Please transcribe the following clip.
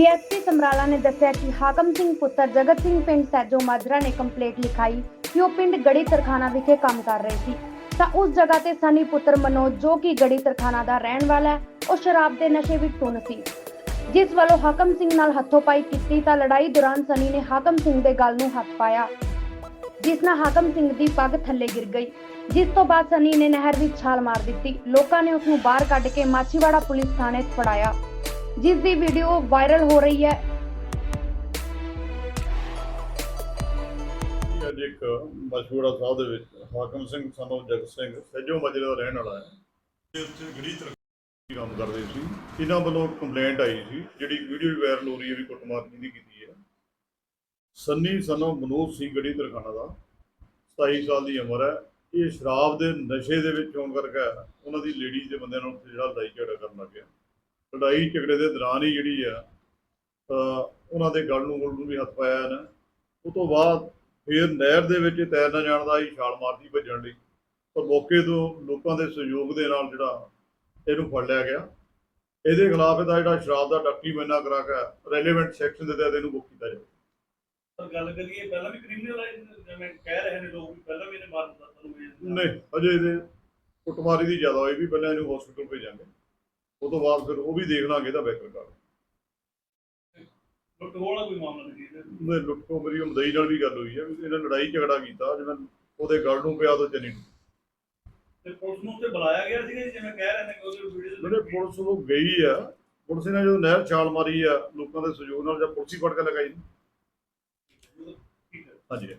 ਸਮਰਾਲਾ ਨੇ ਦੱਸਿਆ ਕਿ ਹਾਕਮ ਸਿੰਘ ਪੁੱਤਰ ਜਗਤ ਸਿੰਘ ਪਿੰਡ ਸੈਜੋ ਮਾਜਰਾ ਨੇ ਕੰਪਲੇਂਟ ਲਿਖਾਈ ਕਿ ਉਹ ਪਿੰਡ ਗੜੀ ਤਰਖਾਨਾ ਵਿਖੇ ਕੰਮ ਕਰ ਰਹੇ ਸੀ। ਤਾਂ ਉਸ ਜਗ੍ਹਾ ਤੇ ਸਨੀ ਪੁੱਤਰ ਮਨੋਜ, ਜੋ ਕਿ ਗੜੀ ਤਰਖਾਨਾ ਦਾ ਰਹਿਣ ਵਾਲਾ ਹੈ, ਉਹ ਸ਼ਰਾਬ ਦੇ ਨਸ਼ੇ ਵਿੱਚ ਧੁੰਨ ਸੀ। ਜਿਸ ਵੱਲੋਂ ਹਾਕਮ ਸਿੰਘ ਨਾਲ ਹੱਥੋਂਪਾਈ ਕੀਤੀ ਤਾਂ ਲੜਾਈ ਦੌਰਾਨ ਸਨੀ ਨੇ ਹਾਕਮ ਸਿੰਘ ਦੇ ਗਲ ਨੂੰ ਹੱਥ ਪਾਇਆ, ਜਿਸ ਨਾਲ ਹਾਕਮ ਸਿੰਘ ਦੀ ਪੱਗ ਥੱਲੇ ਗਿਰ ਗਈ। ਜਿਸ ਤੋਂ ਬਾਅਦ ਸਨੀ ਨੇ ਨਹਿਰ ਵਿੱਚ ਛਾਲ ਮਾਰ ਦਿੱਤੀ। ਲੋਕਾਂ ਨੇ ਉਸ ਨੂੰ ਬਾਹਰ ਕੱਢ ਕੇ ਮਾਛੀਵਾੜਾ ਪੁਲਿਸ ਥਾਣੇ 'ਚ ਫੜਾਇਆ। ਜਿਸ ਦੀ ਵੀਡੀਓ ਵਾਇਰਲ ਹੋ ਰਹੀ ਹੈ। ਅੱਜ ਇੱਕ ਮਸ਼ਹੂਰਾ ਸਾਹਿਬ ਦੇ ਵਿੱਚ ਹਾਕਮ ਸਿੰਘ ਸਾਨੂੰ ਜਗਤ ਸਿੰਘ ਸੱਜੋ ਮਜਰੇ ਦਾ ਰਹਿਣ ਵਾਲਾ ਹੈ। ਉੱਥੇ ਗੜੀ ਤਰੱਕੀ ਕੰਮ ਕਰਦੇ ਸੀ। ਇਹਨਾਂ ਵੱਲੋਂ ਕੰਪਲੇਂਟ ਆਈ ਸੀ, ਜਿਹੜੀ ਵੀਡੀਓ ਵੀ ਵਾਇਰਲ ਹੋ ਰਹੀ ਹੈ, ਵੀ ਕੁੱਟਮਾਰ ਜਿਹਦੀ ਕੀਤੀ ਹੈ। ਸੰਨੀ ਸਾਨੂੰ ਮਨੋਜ ਸਿੰਘ ਗੜੀ ਤਰਖਾਣਾ ਦਾ 27 ਸਾਲ ਦੀ ਉਮਰ ਹੈ। ਇਹ ਸ਼ਰਾਬ ਦੇ ਨਸ਼ੇ ਦੇ ਵਿੱਚ ਹੋਣ ਕਰਕੇ ਉਹਨਾਂ ਦੀ ਲੇਡੀਜ਼ ਦੇ ਬੰਦਿਆਂ ਨਾਲ ਉੱਥੇ ਜਿਹੜਾ ਲੜਾਈ ਝਗੜਾ ਕਰਨ ਲੱਗਿਆ ਲੜਾਈ ਝਗੜੇ ਦੇ ਦੌਰਾਨ ਹੀ ਜਿਹੜੀ ਆ ਉਹਨਾਂ ਦੇ ਗਲ ਨੂੰ ਗੁਲ ਨੂੰ ਵੀ ਹੱਥ ਪਾਇਆ ਇਹਨਾਂ ਉਹ ਤੋਂ ਬਾਅਦ ਫਿਰ ਨਹਿਰ ਦੇ ਵਿੱਚ ਤੈਰਨਾ ਜਾਣਦਾ ਹੀ ਛਾਲ ਮਾਰਦੀ ਭੱਜਣ ਲਈ। ਪਰ ਮੌਕੇ ਤੋਂ ਲੋਕਾਂ ਦੇ ਸਹਿਯੋਗ ਦੇ ਨਾਲ ਜਿਹੜਾ ਇਹਨੂੰ ਫੜ ਲਿਆ ਗਿਆ। ਇਹਦੇ ਖਿਲਾਫ ਇਹਦਾ ਜਿਹੜਾ ਸ਼ਰਾਬ ਦਾ ਡੱਕੀ ਮੈਨਾ ਕਰਾ ਕੇ ਰੈਲੇਵੈਂਟ ਸੈਕਸ਼ਨ ਦੇ ਤਹਿਤ ਇਹਨੂੰ ਬੁੱਕ ਕੀਤਾ ਜਾਵੇ। ਪਰ ਗੱਲ ਕਰੀਏ ਪਹਿਲਾਂ ਵੀ ਕ੍ਰਿਮੀਨਲਾਈਜ਼ ਜਿਵੇਂ ਕਹਿ ਰਹੇ ਨੇ ਲੋਕ ਵੀ ਪਹਿਲਾਂ ਵੀ ਇਹਨੇ ਮਾਰ ਦਿੱਤਾ ਤੁਹਾਨੂੰ ਨਹੀਂ ਅਜੇ ਇਹਦੇ ਕੁੱਟਮਾਰੀ ਦੀ ਜ਼ਿਆਦਾ ਹੋਈ ਵੀ ਪਹਿਲਾਂ ਇਹਨੂੰ ਹਸਪੀਟਲ ਭੇਜਾਂਗੇ। ਉਹ ਤੋਂ ਬਾਅਦ ਫਿਰ ਉਹ ਵੀ ਦੇਖ ਲਾਂਗੇ ਇਹਦਾ ਬੈਕਰ ਕਰ ਲੁੱਟ ਵਾਲਾ ਕੋਈ ਮਾਮਲਾ ਨਹੀਂ ਹੈ ਉਹਨੇ ਲੁੱਟੋ ਮੇਰੀ ਮਦਈ ਨਾਲ ਵੀ ਗੱਲ ਹੋਈ ਹੈ ਇਹਨੇ ਲੜਾਈ ਝਗੜਾ ਕੀਤਾ ਜਿਵੇਂ ਉਹਦੇ ਗਲ ਨੂੰ ਪਿਆ ਤਾਂ ਚੰਨੀ ਨੂੰ ਤੇ ਪੁਲਿਸ ਨੂੰ ਉੱਤੇ ਬੁਲਾਇਆ ਗਿਆ ਸੀਗਾ ਜੀ, ਜਿਵੇਂ ਕਹਿ ਰਹੇ ਨੇ ਕਿ ਉਹਦੇ ਵੀਡੀਓ ਜਿਹੜੇ ਪੁਲਿਸ ਉਹ ਗਈ ਆ ਪੁਲਿਸ ਨੇ ਜਦੋਂ ਨਹਿਰ ਛਾਲ ਮਾਰੀ ਆ ਲੋਕਾਂ ਦੇ ਸਹਿਯੋਗ ਨਾਲ ਜਾਂ ਪੁਲਿਸ ਹੀ ਫੜ ਕੇ ਲਗਾਈ। ਠੀਕ ਹੈ। ਹਾਂਜੀ।